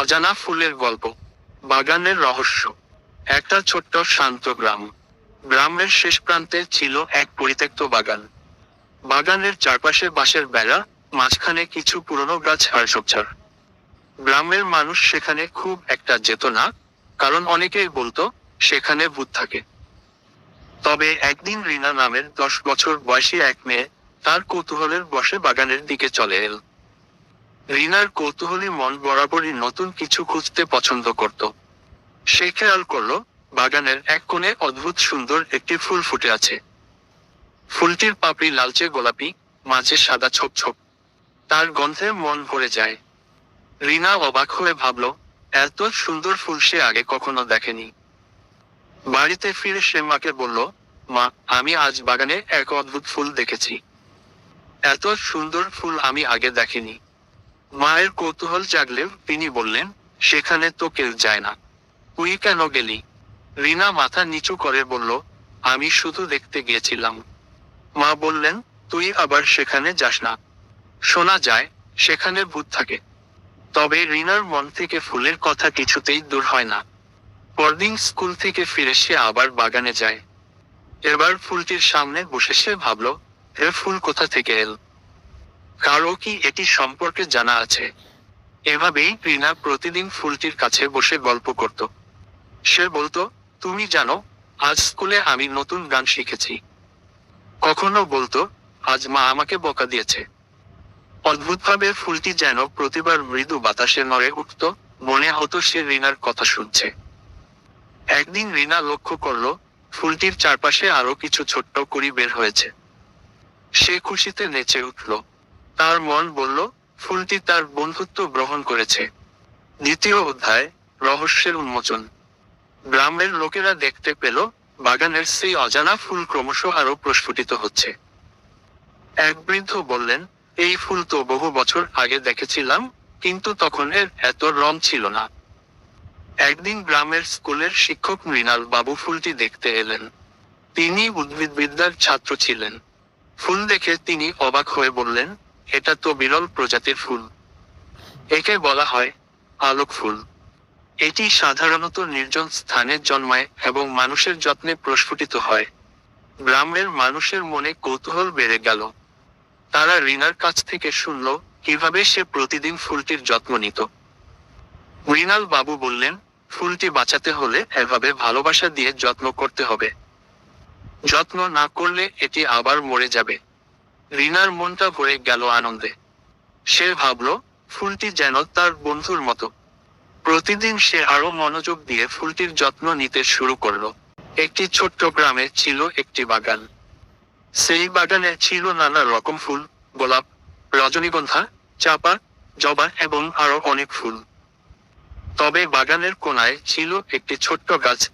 অজানা ফুলের গল্প, বাগানের রহস্য। একটা ছোট্ট শান্ত গ্রাম। গ্রামের শেষ প্রান্তে ছিল এক পরিত্যক্ত বাগান। বাগানের চারপাশে বাঁশের বেড়া, মাঝখানে কিছু পুরনো গাছ আর ঝোপঝাড়। গ্রামের মানুষ সেখানে খুব একটা যেত না, কারণ অনেকেই বলতো, সেখানে ভূত থাকে। তবে একদিন রিনা নামের দশ বছর বয়সী এক মেয়ে তার কৌতূহলের বসে বাগানের দিকে চলে এল। রিনার কৌতূহলী মন বরাবরই নতুন কিছু খুঁজতে পছন্দ করত। সে খেয়াল করল, বাগানের এক কোণে অদ্ভুত সুন্দর একটি ফুল ফুটে আছে। ফুলটির পাপড়ি লালচে গোলাপি, মাঝে সাদা ছোপ ছোপ। তার গন্ধে মন ভরে যায়। রিনা অবাক হয়ে ভাবল, এত সুন্দর ফুল সে আগে কখনো দেখেনি। বাড়িতে ফিরে সে মাকে বলল, মা, আমি আজ বাগানে এক অদ্ভুত ফুল দেখেছি। এত সুন্দর ফুল আমি আগে দেখিনি। মায়ের কৌতূহল জাগলেও তিনি বললেন, সেখানে তো কেউ যায় না। তুই কেন গেলি? রিনা মাথা নিচু করে বলল, আমি শুধু দেখতে গিয়েছিলাম। মা বললেন, তুই আবার সেখানে যাস না। শোনা যায়, সেখানে ভূত থাকে। তবে রিনার মন থেকে ফুলের কথা কিছুতেই দূর হয় না। পরদিন স্কুল থেকে ফিরে সে আবার বাগানে যায়। এবার ফুলটির সামনে বসে সে ভাবল, এ ফুল কোথা থেকে এল? কারও কি এটি সম্পর্কে জানা আছে? এভাবেই রিনা প্রতিদিন ফুলটির কাছে বসে গল্প করত। সে বলতো, তুমি জানো, আজ স্কুলে আমি নতুন গান শিখেছি। কখনো বলতো, আজ মা আমাকে বকা দিয়েছে। অদ্ভুতভাবে ফুলটি যেন প্রতিবার মৃদু বাতাসে নড়ে উঠত, মনে হতো সে রিনার কথা শুনছে। একদিন রিনা লক্ষ্য করল, ফুলটির চারপাশে আরও কিছু ছোট্ট কুড়ি বের হয়েছে। সে খুশিতে নেচে উঠল। তার মন বলল, ফুলটি তার বন্ধুত্ব গ্রহণ করেছে। দ্বিতীয় অধ্যায়, রহস্যের উন্মোচন। গ্রামের লোকেরা দেখতে পেল, বাগানের সেই অজানা ফুল ক্রমশ আরও প্রস্ফুটিত হচ্ছে। এক বৃদ্ধ বললেন, এই ফুল তো বহু বছর আগে দেখেছিলাম, কিন্তু তখন এর এত রং ছিল না। একদিন গ্রামের স্কুলের শিক্ষক মৃণাল বাবু ফুলটি দেখতে এলেন। তিনি উদ্ভিদবিদ্যার ছাত্র ছিলেন। ফুল দেখে তিনি অবাক হয়ে বললেন এটা তো বিরল প্রজাতির ফুল। একে বলা হয় আলোক ফুল। এটি সাধারণত নির্জন স্থানে জন্মায় এবং মানুষের যত্নে প্রস্ফুটিত হয়। গ্রামের মানুষের মনে কৌতূহল বেড়ে গেল। তারা রিনার কাছ থেকে শুনল কীভাবে সে প্রতিদিন ফুলটির যত্ন নিত। মৃণাল বাবু বললেন, ফুলটি বাঁচাতে হলে এভাবে ভালোবাসা দিয়ে যত্ন করতে হবে। যত্ন না করলে এটি আবার মরে যাবে। রিনার মনটা ভরে গেল আনন্দে। সে ভাবল, ফুলটি যেন তার বন্ধুর মতো। প্রতিদিন সে আরও মনোযোগ দিয়ে ফুলটির যত্ন নিতে শুরু করল। একটি ছোট্ট গ্রামে ছিল একটি বাগান। সেই বাগানে ছিল নানা রকম ফুল, গোলাপ, রজনীগন্ধা, চাপা, জবা এবং আরও অনেক ফুল। তবে বাগানের কোনায় ছিল একটি ছোট্ট গাছ